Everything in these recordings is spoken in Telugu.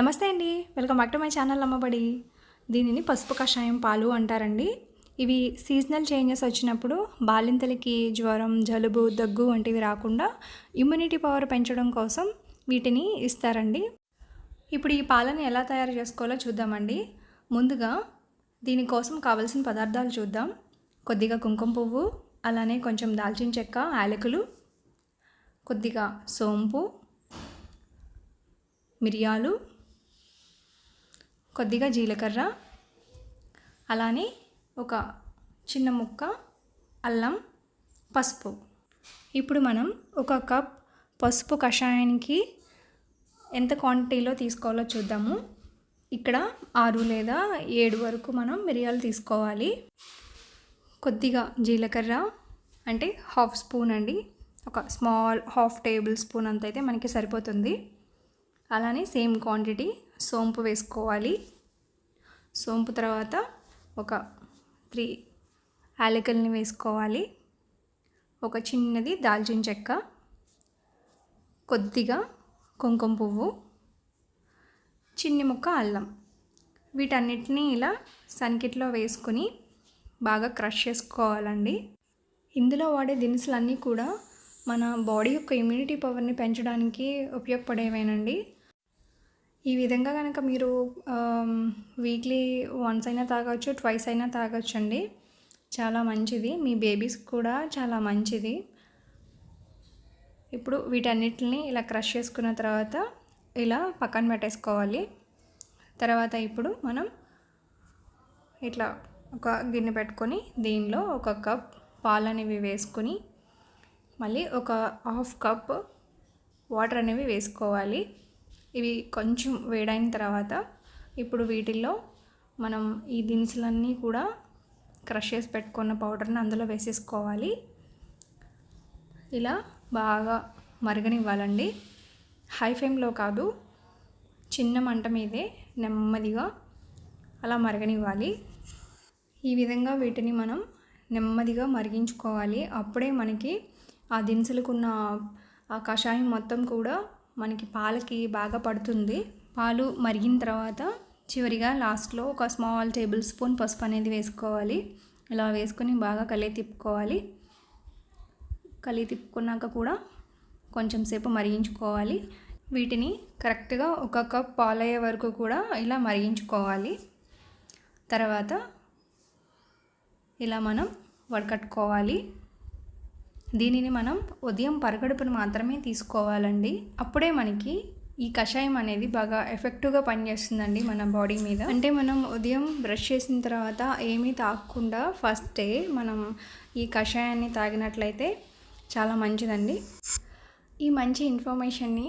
నమస్తే అండి. Welcome back to my channel Ammabadi. దీనిని పసుపు కషాయం పాలు అంటారండి. ఇవి సీజనల్ చేంజెస్ వచ్చినప్పుడు బాలింతలకి జ్వరం జలుబు దగ్గు వంటివి రాకుండా ఇమ్యూనిటీ పవర్ పెంచడం కోసం వీటిని ఇస్తారండి. ఇప్పుడు ఈ పాలను ఎలా తయారు చేసుకోవాలో చూద్దామండి. ముందుగా దీనికోసం కావలసిన పదార్థాలు చూద్దాం. కొద్దిగా కుంకుమ పువ్వు అలానే కొంచెం దాల్చిన చెక్క యాలకులు కొద్దిగా సోంపు మిరియాలు కొద్దిగా జీలకర్ర అలానే ఒక చిన్న ముక్క అల్లం పసుపు. ఇప్పుడు మనం ఒక కప్ పసుపు కషాయానికి ఎంత క్వాంటిటీలో తీసుకోవాలో చూద్దాము. ఇక్కడ ఆరు లేదా ఏడు వరకు మనం మిరియాలు తీసుకోవాలి. కొద్దిగా జీలకర్ర అంటే హాఫ్ స్పూన్ అండి. ఒక స్మాల్ హాఫ్ టేబుల్ స్పూన్ అంత అయితే మనకి సరిపోతుంది. అలానే సేమ్ క్వాంటిటీ సోంపు వేసుకోవాలి. సోంపు తర్వాత ఒక త్రీ యాలకల్ని వేసుకోవాలి. ఒక చిన్నది దాల్చిన చెక్క కొద్దిగా కుంకుమ పువ్వు చిన్ని ముక్క అల్లం. వీటన్నిటిని ఇలా సన్కిట్లో వేసుకొని బాగా క్రష్ చేసుకోవాలండి. ఇందులో వాడే దినుసులన్నీ కూడా మన బాడీ యొక్క ఇమ్యూనిటీ పవర్ని పెంచడానికి ఉపయోగపడేవేనండి. ఈ విధంగా కనుక మీరు వీక్లీ వన్స్ అయినా తాగొచ్చు ట్వైస్ అయినా తాగొచ్చు అండి చాలా మంచిది. మీ బేబీస్ కూడా చాలా మంచిది. ఇప్పుడు వీటన్నిటిని ఇలా క్రష్ చేసుకున్న తర్వాత ఇలా పక్కన పెట్టేసుకోవాలి. తర్వాత ఇప్పుడు మనం ఇట్లా ఒక గిన్నె పెట్టుకొని దీనిలో ఒక కప్ పాలు అనేవి వేసుకొని మళ్ళీ ఒక హాఫ్ కప్ వాటర్ అనేవి వేసుకోవాలి. ఇవి కొంచెం వేడైన తర్వాత ఇప్పుడు వీటిల్లో మనం ఈ దినుసులన్నీ కూడా క్రష్ చేసి పెట్టుకున్న పౌడర్ని అందులో వేసేసుకోవాలి. ఇలా బాగా మరగనివ్వాలండి. హై ఫ్లేమ్లో కాదు చిన్న మంట మీదే నెమ్మదిగా అలా మరగనివ్వాలి. ఈ విధంగా వీటిని మనం నెమ్మదిగా మరిగించుకోవాలి. అప్పుడే మనకి ఆ దినుసులకున్న ఆ కషాయం మొత్తం కూడా మనకి పాలకి బాగా పడుతుంది. పాలు మరిగిన తర్వాత చివరిగా లాస్ట్లో ఒక స్మాల్ టేబుల్ స్పూన్ పసుపు అనేది వేసుకోవాలి. ఇలా వేసుకొని బాగా కలిగి తిప్పుకోవాలి. కలిగి తిప్పుకున్నాక కూడా కొంచెం సేపు మరిగించుకోవాలి. వీటిని కరెక్ట్గా ఒక కప్ పాలయ్యే వరకు కూడా ఇలా మరిగించుకోవాలి. తర్వాత ఇలా మనం వడకట్టుకోవాలి. దీనిని మనం ఉదయం పరగడుపును మాత్రమే తీసుకోవాలండి. అప్పుడే మనకి ఈ కషాయం అనేది బాగా ఎఫెక్టివ్గా పనిచేస్తుందండి మన బాడీ మీద. అంటే మనం ఉదయం బ్రష్ చేసిన తర్వాత ఏమీ తాగకుండా ఫస్ట్ డే మనం ఈ కషాయాన్ని తాగినట్లయితే చాలా మంచిదండి. ఈ మంచి ఇన్ఫర్మేషన్ని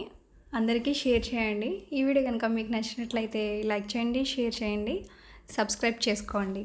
అందరికీ షేర్ చేయండి. ఈ వీడియో కనుక మీకు నచ్చినట్లయితే లైక్ చేయండి షేర్ చేయండి సబ్స్క్రైబ్ చేసుకోండి.